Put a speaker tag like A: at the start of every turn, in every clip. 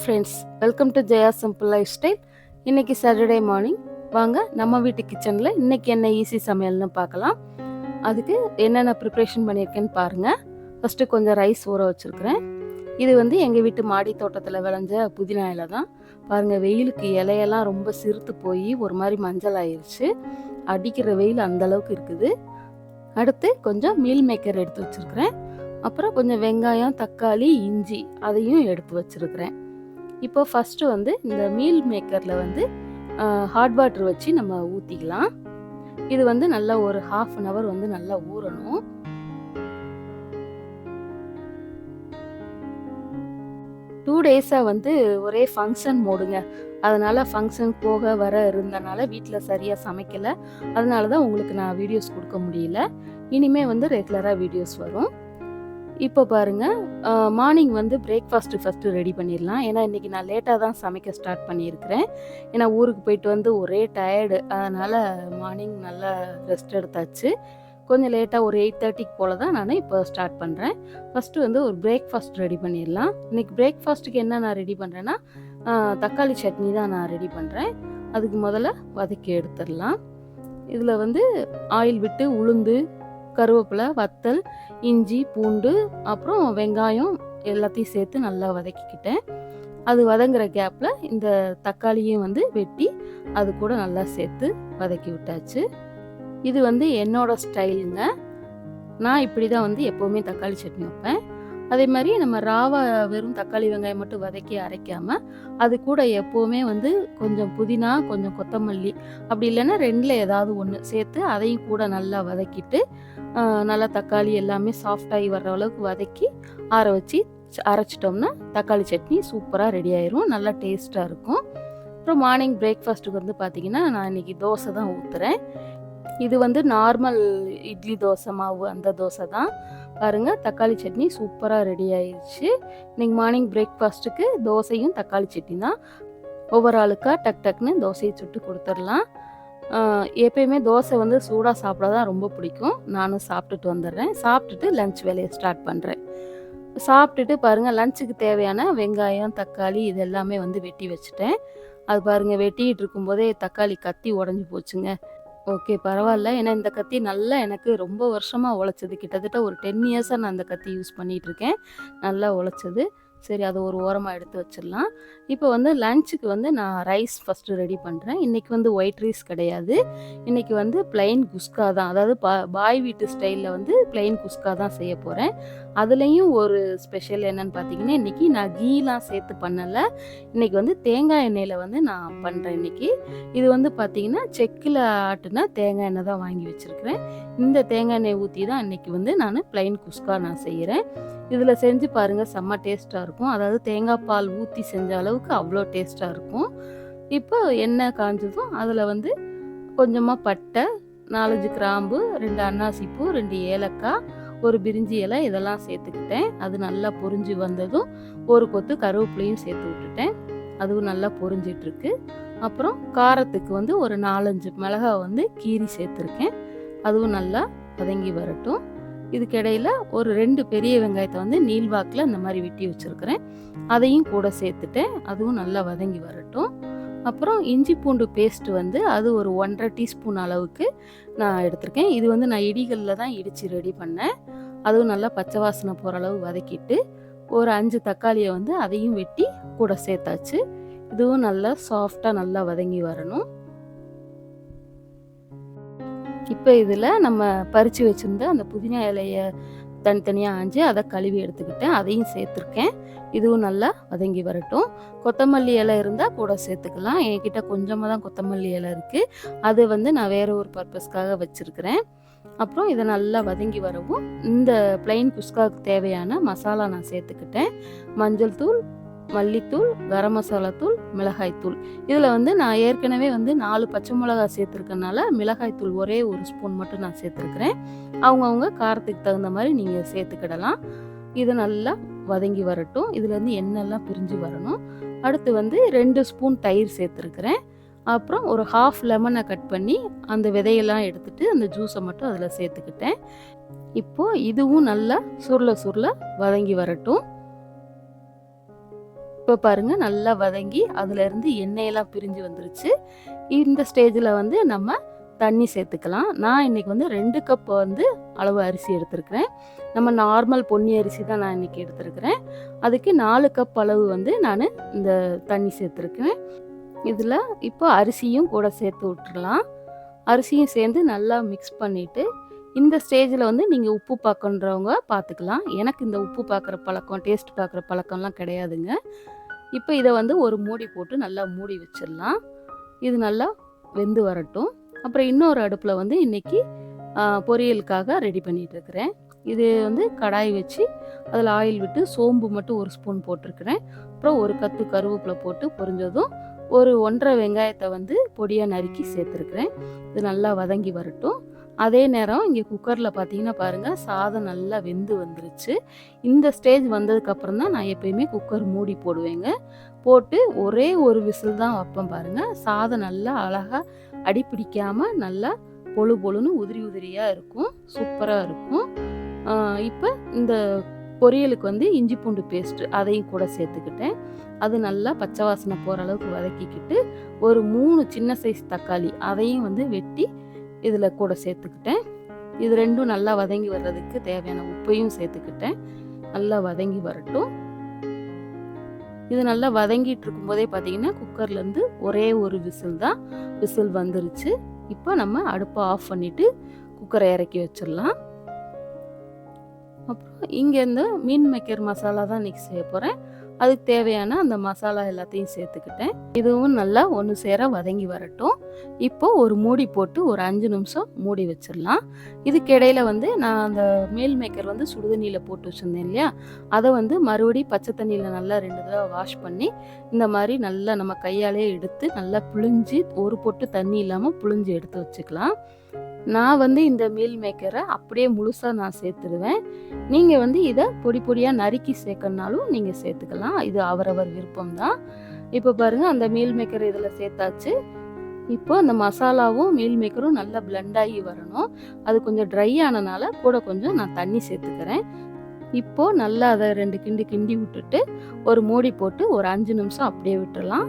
A: Friends welcome to Jaya simple lifestyle. இன்றைக்கி Saturday morning வாங்க நம்ம வீட்டு கிச்சனில் இன்றைக்கி என்ன ஈஸி சமையல்னு பார்க்கலாம். அதுக்கு என்னென்ன ப்ரிப்ரேஷன் பண்ணியிருக்கேன்னு பாருங்கள் ஃபஸ்ட்டு கொஞ்சம் ரைஸ் ஊற வச்சுருக்கிறேன். இது வந்து எங்கள் வீட்டு மாடி தோட்டத்தில் விளைஞ்ச புதினா இலை தான். பாருங்கள் வெயிலுக்கு இலையெல்லாம் ரொம்ப சிறுத்து போய் ஒரு மாதிரி மஞ்சள் ஆயிடுச்சு அடிக்கிற வெயில் அந்தளவுக்கு இருக்குது. அடுத்து கொஞ்சம் மீல் மேக்கர் எடுத்து வச்சுருக்கிறேன். அப்புறம் கொஞ்சம் வெங்காயம் தக்காளி இஞ்சி அதையும் எடுத்து வச்சுருக்கிறேன். இப்போ ஃபஸ்ட்டு வந்து இந்த மீல் மேக்கரில் வந்து ஹாட் வாட்டர் வச்சு நம்ம ஊற்றிக்கலாம் இது வந்து நல்லா ஒரு ஹாஃப் அன் ஹவர் வந்து நல்லா ஊறணும். டூ டேஸாக வந்து ஒரே ஃபங்க்ஷன் மோடுங்க அதனால் ஃபங்க்ஷன் போக வர இருந்தனால வீட்டில் சரியாக சமைக்கலை. அதனால தான் உங்களுக்கு நான் வீடியோஸ் கொடுக்க முடியல. இனிமேல் வந்து ரெகுலராக வீடியோஸ் வரும். இப்போ பாருங்கள் மார்னிங் வந்து பிரேக்ஃபாஸ்ட்டு ஃபஸ்ட்டு ரெடி பண்ணிடலாம். ஏன்னா இன்றைக்கி நான் லேட்டாக தான் சமைக்க ஸ்டார்ட் பண்ணியிருக்கிறேன். ஏன்னா ஊருக்கு போயிட்டு வந்து ஒரே டயர்டு அதனால் மார்னிங் நல்லா ரெஸ்ட் எடுத்தாச்சு. கொஞ்சம் லேட்டாக ஒரு எயிட் தேர்ட்டிக்கு போல் தான் நான் இப்போ ஸ்டார்ட் பண்ணுறேன் ஃபஸ்ட்டு வந்து ஒரு பிரேக்ஃபாஸ்ட் ரெடி பண்ணிடலாம். இன்றைக்கி பிரேக்ஃபாஸ்ட்டுக்கு என்ன நான் ரெடி பண்ணுறேன்னா தக்காளி சட்னி தான் நான் ரெடி பண்ணுறேன் அதுக்கு முதல்ல வதக்கி எடுத்துடலாம். இதில் வந்து ஆயில் விட்டு உளுந்து கருவேப்பிலை வத்தல் இஞ்சி பூண்டு அப்புறம் வெங்காயம் எல்லாத்தையும் சேர்த்து நல்லா வதக்கிக்கிட்டேன். அது வதங்குற கேப்பில் இந்த தக்காளியும் வந்து வெட்டி அது கூட நல்லா சேர்த்து வதக்கி விட்டாச்சு. இது வந்து என்னோடய ஸ்டைலுங்க. நான் இப்படி தான் வந்து எப்போவுமே தக்காளி சட்னி வைப்பேன். அதே மாதிரி நம்ம ராவா வெறும் தக்காளி வெங்காயம் மட்டும் வதக்கி அரைக்காம அது கூட எப்போவுமே வந்து கொஞ்சம் புதினா கொஞ்சம் கொத்தமல்லி அப்படி இல்லைன்னா ரெண்டில் ஏதாவது ஒன்று சேர்த்து அதையும் கூட நல்லா வதக்கிட்டு நல்லா தக்காளி எல்லாமே சாஃப்டாகி வர்ற அளவுக்கு வதக்கி ஆற வச்சு அரைச்சிட்டோம்னா தக்காளி சட்னி சூப்பராக ரெடி ஆயிரும். நல்லா டேஸ்ட்டாக இருக்கும். அப்புறம் மார்னிங் பிரேக்ஃபாஸ்ட்டுக்கு வந்து பார்த்திங்கன்னா நான் இன்றைக்கி தோசை தான் ஊற்றுறேன் இது வந்து நார்மல் இட்லி தோசை மாவு அந்த தோசை தான். பாருங்கள் தக்காளி சட்னி சூப்பராக ரெடி ஆயிடுச்சு இன்றைக்கி மார்னிங் பிரேக்ஃபாஸ்ட்டுக்கு தோசையும் தக்காளி சட்னி தான். ஒவ்வொரு ஆளுக்காக டக் டக்னு தோசையை சுட்டு கொடுத்துடலாம். எப்பயுமே தோசை வந்து சூடாக சாப்பிட தான் ரொம்ப பிடிக்கும். நானும் சாப்பிட்டுட்டு வந்துடுறேன். சாப்பிட்டுட்டு லஞ்ச் வேலையை ஸ்டார்ட் பண்ணுறேன் சாப்பிட்டுட்டு பாருங்கள் லஞ்சுக்கு தேவையான வெங்காயம் தக்காளி இது எல்லாமே வந்து வெட்டி வச்சுட்டேன். அது பாருங்கள் வெட்டிகிட்டு இருக்கும்போதே தக்காளி கத்தி உடஞ்சி போச்சுங்க. ஓகே பரவாயில்ல ஏன்னா இந்த கத்தி நல்லா எனக்கு ரொம்ப வருஷமாக உழைச்சது. கிட்டத்தட்ட ஒரு டென் இயர்ஸாக நான் அந்த கத்தி யூஸ் பண்ணிகிட்ருக்கேன் நல்லா உழைச்சது. சரி அதை ஒரு ஓரமாக எடுத்து வச்சிடலாம். இப்போ வந்து லஞ்சுக்கு வந்து நான் ரைஸ் ஃபஸ்ட்டு ரெடி பண்ணுறேன் இன்றைக்கி வந்து ஒயிட் ரைஸ் கிடையாது. இன்றைக்கி வந்து பிளைன் குஸ்கா தான். அதாவது பா பாய் வீட்டு ஸ்டைலில் வந்து பிளைன் குஸ்கா தான் செய்ய போகிறேன் அதுலேயும் ஒரு ஸ்பெஷல் என்னன்னு பார்த்தீங்கன்னா இன்றைக்கி நான் கீலாம் சேர்த்து பண்ணலை. இன்றைக்கி வந்து தேங்காய் எண்ணெயில் வந்து நான் பண்ணுறேன் இன்றைக்கி இது வந்து பார்த்திங்கன்னா செக்கில் ஆட்டுனா தேங்காய் எண்ணெய் தான் வாங்கி வச்சுருக்கிறேன். இந்த தேங்காய் எண்ணெய் ஊற்றி தான் இன்றைக்கி வந்து நான் பிளைன் குஸ்கா நான் செய்கிறேன் இதில் செஞ்சு பாருங்கள் செம்ம டேஸ்ட்டாக இருக்கும். அதாவது தேங்காய் பால் ஊற்றி செஞ்ச அளவுக்கு அவ்வளோ டேஸ்ட்டாக இருக்கும். இப்போ எண்ணெய் காஞ்சதும் அதில் வந்து கொஞ்சமாக பட்டை நாலஞ்சு கிராம்பு ரெண்டு அன்னாசிப்பூ ரெண்டு ஏலக்காய் ஒரு பிரிஞ்சி இலை இதெல்லாம் சேர்த்துக்கிட்டேன். அது நல்லா பொரிஞ்சு வந்ததும் ஒரு கொத்து கருவேப்பிலையும் சேர்த்து விட்டுட்டேன். அதுவும் நல்லா பொரிஞ்சிட்ருக்கு. அப்புறம் காரத்துக்கு வந்து ஒரு நாலஞ்சு மிளகாய் வந்து கீரி சேர்த்துருக்கேன். அதுவும் நல்லா வதங்கி வரட்டும். இதுக்கிடையில் ஒரு ரெண்டு பெரிய வெங்காயத்தை வந்து நீள்வாக்கில் இந்த மாதிரி வெட்டி வச்சுருக்கிறேன். அதையும் கூட சேர்த்துட்டேன் அதுவும் நல்லா வதங்கி வரட்டும். அப்புறம் இஞ்சி பூண்டு பேஸ்ட் வந்து அது ஒரு ஒன்றரை டீஸ்பூன் அளவுக்கு நான் எடுத்திருக்கேன். இது வந்து நான் இடிகளில் தான் இடித்து ரெடி பண்ணேன். அதுவும் நல்லா பச்சை வாசனை போகிற அளவு வதக்கிட்டு ஒரு அஞ்சு தக்காளியை வந்து அதையும் வெட்டி கூட சேர்த்தாச்சு. இதுவும் நல்லா சாஃப்டாக நல்லா வதங்கி வரணும். இப்போ இதில் நம்ம பறித்து வச்சுருந்த அந்த புதினா இலையை தனித்தனியாக ஆஞ்சு அதை கழுவி எடுத்துக்கிட்டேன். அதையும் சேர்த்துருக்கேன். இதுவும் நல்லா வதங்கி வரட்டும். கொத்தமல்லி இலை இருந்தால் கூட சேர்த்துக்கலாம். என்கிட்ட கொஞ்சமாக தான் கொத்தமல்லி இலை இருக்குது அது வந்து நான் வேறு ஒரு பர்பஸ்க்காக வச்சுருக்கிறேன். அப்புறம் இதை நல்லா வதங்கி வரவும் இந்த பிளைன் குஸ்காவுக்கு தேவையான மசாலா நான் சேர்த்துக்கிட்டேன். மஞ்சள் தூள் மல்லித்தூள் கரம் மசாலா தூள் மிளகாய்த்தூள் இதில் வந்து நான் ஏற்கனவே வந்து நாலு பச்சை மிளகாய் சேர்த்துருக்கனால மிளகாய் தூள் ஒரே ஒரு ஸ்பூன் மட்டும் நான் சேர்த்துருக்குறேன். அவங்கவுங்க காரத்துக்கு தகுந்த மாதிரி நீங்கள் சேர்த்துக்கிடலாம். இது நல்லா வதங்கி வரட்டும். இதுலேருந்து எண்ணெய்லாம் பிரிஞ்சு வரணும். அடுத்து வந்து ரெண்டு ஸ்பூன் தயிர் சேர்த்துருக்குறேன். அப்புறம் ஒரு ஹாஃப் லெமனை கட் பண்ணி அந்த விதையெல்லாம் எடுத்துட்டு அந்த ஜூஸை மட்டும் அதில் சேர்த்துக்கிட்டேன். இப்போது இதுவும் நல்லா சுருள சுருள வதங்கி வரட்டும். இப்போ பாருங்கள் நல்லா வதங்கி அதுலேருந்து எண்ணெயெல்லாம் பிரிஞ்சு வந்துருச்சு. இந்த ஸ்டேஜில் வந்து நம்ம தண்ணி சேர்த்துக்கலாம். நான் இன்னைக்கு வந்து ரெண்டு கப் வந்து அளவு அரிசி எடுத்திருக்கிறேன். நம்ம நார்மல் பொன்னி அரிசி தான் நான் இன்னைக்கு எடுத்திருக்கிறேன். அதுக்கு நாலு கப் அளவு வந்து நான் இந்த தண்ணி சேர்த்துருக்கேன் இதில் இப்போ அரிசியும் கூட சேர்த்து விட்டுறலாம் அரிசியும் சேர்ந்து நல்லா மிக்ஸ் பண்ணிவிட்டு இந்த ஸ்டேஜில் வந்து நீங்கள் உப்பு பார்க்கன்றவங்க பார்த்துக்கலாம் எனக்கு இந்த உப்பு பார்க்குற பழக்கம் டேஸ்ட் பார்க்குற பழக்கம்லாம் கிடையாதுங்க. இப்போ இதை வந்து ஒரு மூடி போட்டு நல்லா மூடி வச்சிடலாம். இது நல்லா வெந்து வரட்டும். அப்புறம் இன்னொரு அடுப்பில் வந்து இன்றைக்கி பொரியலுக்காக ரெடி பண்ணிகிட்ருக்கிறேன் இது வந்து கடாய் வச்சு அதில் ஆயில் விட்டு சோம்பு மட்டும் ஒரு ஸ்பூன் போட்டிருக்கிறேன். அப்புறம் ஒரு கத்து கருவேப்பிலை போட்டு பொரிஞ்சதும் ஒரு ஒன்றரை வெங்காயத்தை வந்து பொடியாக நறுக்கி சேர்த்துருக்குறேன். இது நல்லா வதங்கி வரட்டும். அதே நேரம் இங்கே குக்கரில் பார்த்தீங்கன்னா பாருங்கள் சாதம் நல்லா வெந்து வந்துருச்சு. இந்த ஸ்டேஜ் வந்ததுக்கப்புறம் தான் நான் எப்பயுமே குக்கர் மூடி போடுவேங்க. போட்டு ஒரே ஒரு விசில் தான் வைப்பேன் பாருங்கள் சாதம் நல்லா அழகாக அடிப்பிடிக்காமல் நல்லா பொழு பொழுன்னு உதிரி உதிரியாக இருக்கும். சூப்பராக இருக்கும். இப்போ இந்த பொரியலுக்கு வந்து இஞ்சி பூண்டு பேஸ்ட்டு அதையும் கூட சேர்த்துக்கிட்டேன். அது நல்லா பச்சை வாசனை போகிற அளவுக்கு வதக்கிக்கிட்டு ஒரு மூணு சின்ன சைஸ் தக்காளி அதையும் வந்து வெட்டி இதில் கூட சேர்த்துக்கிட்டேன். இது ரெண்டும் நல்லா வதங்கி வர்றதுக்கு தேவையான உப்பையும் சேர்த்துக்கிட்டேன். நல்லா வதங்கி வரட்டும். இது நல்லா வதங்கிட்டு இருக்கும்போதே பார்த்தீங்கன்னா குக்கர்லேருந்து ஒரே ஒரு விசில் தான் விசில் வந்துருச்சு. இப்போ நம்ம அடுப்பை ஆஃப் பண்ணிவிட்டு குக்கரை இறக்கி வச்சிடலாம். இங்கேருந்து மீன் மேக்கர் மசாலா தான் இன்றைக்கி செய்ய போகிறேன் அதுக்கு தேவையான அந்த மசாலா எல்லாத்தையும் சேர்த்துக்கிட்டேன். இதுவும் நல்லா ஒன்று சேர வதங்கி வரட்டும். இப்போது ஒரு மூடி போட்டு ஒரு அஞ்சு நிமிஷம் மூடி வச்சிடலாம். இதுக்கு இடையில வந்து நான் அந்த மீல் மேக்கர் வந்து சுடுதண்ணியில் போட்டு வச்சுருந்தேன் இல்லையா? அதை வந்து மறுபடி பச்சை தண்ணியில் நல்லா ரெண்டு தடவை வாஷ் பண்ணி இந்த மாதிரி நல்லா நம்ம கையாலே எடுத்து நல்லா புழிஞ்சு ஒரு பொட்டு தண்ணி இல்லாமல் புழிஞ்சு எடுத்து வச்சுக்கலாம். நான் வந்து இந்த மீல் மேக்கரை அப்படியே முழுசாக நான் சேர்த்துடுவேன் நீங்கள் வந்து இதை பொடி பொடியாக நறுக்கி சேர்க்கணுனாலும் நீங்கள் சேர்த்துக்கலாம். இது அவரவர் விருப்பம் தான் இப்போ பாருங்கள் அந்த மீல் மேக்கர் இதில் சேர்த்தாச்சு. இப்போ அந்த மசாலாவும் மீல் மேக்கரும் நல்லா பிளெண்ட் ஆகி வரணும். அது கொஞ்சம் ட்ரை ஆனனால கூட கொஞ்சம் நான் தண்ணி சேர்த்துக்கிறேன். இப்போ நல்லா அதை ரெண்டு கிண்டி கிண்டி விட்டுட்டு ஒரு மூடி போட்டு ஒரு அஞ்சு நிமிஷம் அப்படியே விட்டுறலாம்.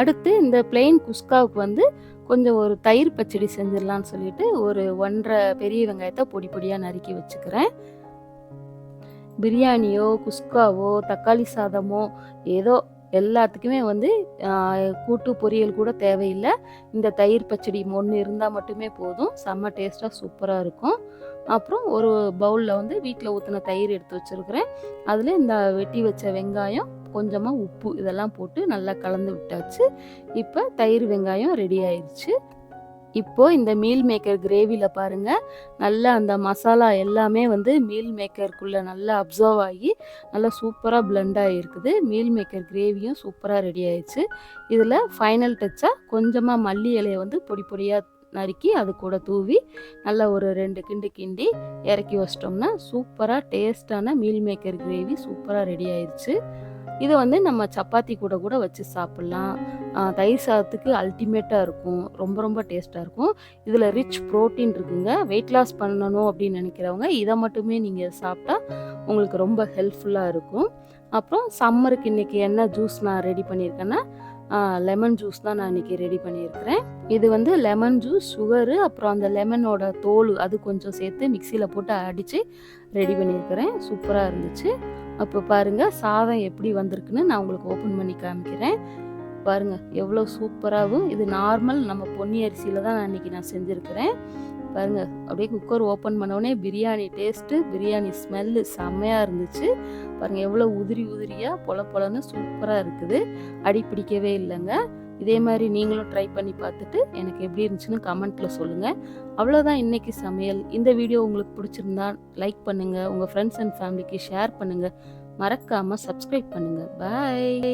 A: அடுத்து இந்த பிளெயின் குஸ்காவுக்கு வந்து கொஞ்சம் ஒரு தயிர் பச்சடி செஞ்சிடலான்னு சொல்லிட்டு ஒரு ஒன்றரை பெரிய வெங்காயத்தை பொடி பொடியாக நறுக்கி வச்சுக்கிறேன். பிரியாணியோ குஸ்காவோ தக்காளி சாதமோ ஏதோ எல்லாத்துக்குமே வந்து கூட்டு பொரியல் கூட தேவையில்லை. இந்த தயிர் பச்சடி ஒன்று இருந்தால் மட்டுமே போதும். செம்ம டேஸ்ட்டாக சூப்பராக இருக்கும். அப்புறம் ஒரு பவுலில் வந்து வீட்டில் ஊற்றின தயிர் எடுத்து வச்சுருக்கிறேன். அதில் இந்த வெட்டி வச்ச வெங்காயம் கொஞ்சமாக உப்பு இதெல்லாம் போட்டு நல்லா கலந்து விட்டாச்சு. இப்போ தயிர் வெங்காயம் ரெடி ஆயிடுச்சு இப்போது இந்த மீல் மேக்கர் கிரேவியில் பாருங்க. நல்லா அந்த மசாலா எல்லாமே வந்து மீல் மேக்கருக்குள்ளே நல்லா அப்சர்வ் ஆகி நல்லா சூப்பராக பிளெண்ட் ஆகிருக்குது மீல் மேக்கர் கிரேவியும் சூப்பராக ரெடி ஆயிடுச்சு இதில் ஃபைனல் டச்சாக கொஞ்சமாக மல்லி இலையை வந்து பொடி பொடியாக நறுக்கி அது கூட தூவி நல்லா ஒரு ரெண்டு கிண்டு கிண்டி இறக்கி வச்சிட்டோம்னா சூப்பராக டேஸ்டான மீல் மேக்கர் கிரேவி சூப்பராக ரெடி ஆயிடுச்சு இதை வந்து நம்ம சப்பாத்தி கூட கூட வச்சு சாப்பிட்லாம். தயிர் சாதத்துக்கு அல்டிமேட்டாக இருக்கும். ரொம்ப ரொம்ப டேஸ்ட்டாக இருக்கும். இதில் ரிச் ப்ரோட்டீன் இருக்குங்க. வெயிட் லாஸ் பண்ணணும் அப்படின்னு நினைக்கிறவங்க இதை மட்டுமே நீங்கள் சாப்பிட்டா உங்களுக்கு ரொம்ப ஹெல்ப்ஃபுல்லாக இருக்கும். அப்புறம் சம்மருக்கு இன்றைக்கி என்ன ஜூஸ் நான் ரெடி பண்ணியிருக்கேன்னா லெமன் ஜூஸ் தான் நான் இன்றைக்கி ரெடி பண்ணியிருக்கிறேன். இது வந்து லெமன் ஜூஸ் சுகரு அப்புறம் அந்த லெமனோட தோல் அது கொஞ்சம் சேர்த்து மிக்சியில் போட்டு அடித்து ரெடி பண்ணியிருக்கிறேன். சூப்பராக இருந்துச்சு. அப்போ பாருங்கள் சாதம் எப்படி வந்திருக்குன்னு நான் உங்களுக்கு ஓப்பன் பண்ணி காமிக்கிறேன். பாருங்கள் எவ்வளோ சூப்பராகவும் இது நார்மல் நம்ம பொன்னி அரிசியில் தான் நான் இன்றைக்கி நான் செஞ்சுருக்கிறேன். பாருங்கள் அப்படியே குக்கர் ஓப்பன் பண்ணோடனே பிரியாணி டேஸ்ட்டு பிரியாணி ஸ்மெல்லு செம்மையாக இருந்துச்சு. பாருங்கள் எவ்வளோ உதிரி உதிரியாக பொல பொலன்னு சூப்பராக இருக்குது. அடி பிடிக்கவே இல்லைங்க. இதே மாதிரி நீங்களும் ட்ரை பண்ணி பார்த்துட்டு எனக்கு எப்படி இருந்துச்சுன்னு கமெண்ட்டில் சொல்லுங்கள் அவ்வளோதான் இன்றைக்கி சமையல். இந்த வீடியோ உங்களுக்கு பிடிச்சிருந்தா லைக் பண்ணுங்கள் உங்கள் ஃப்ரெண்ட்ஸ் அண்ட் ஃபேமிலிக்கு ஷேர் பண்ணுங்கள் மறக்காமல் சப்ஸ்கிரைப் பண்ணுங்கள் பாய்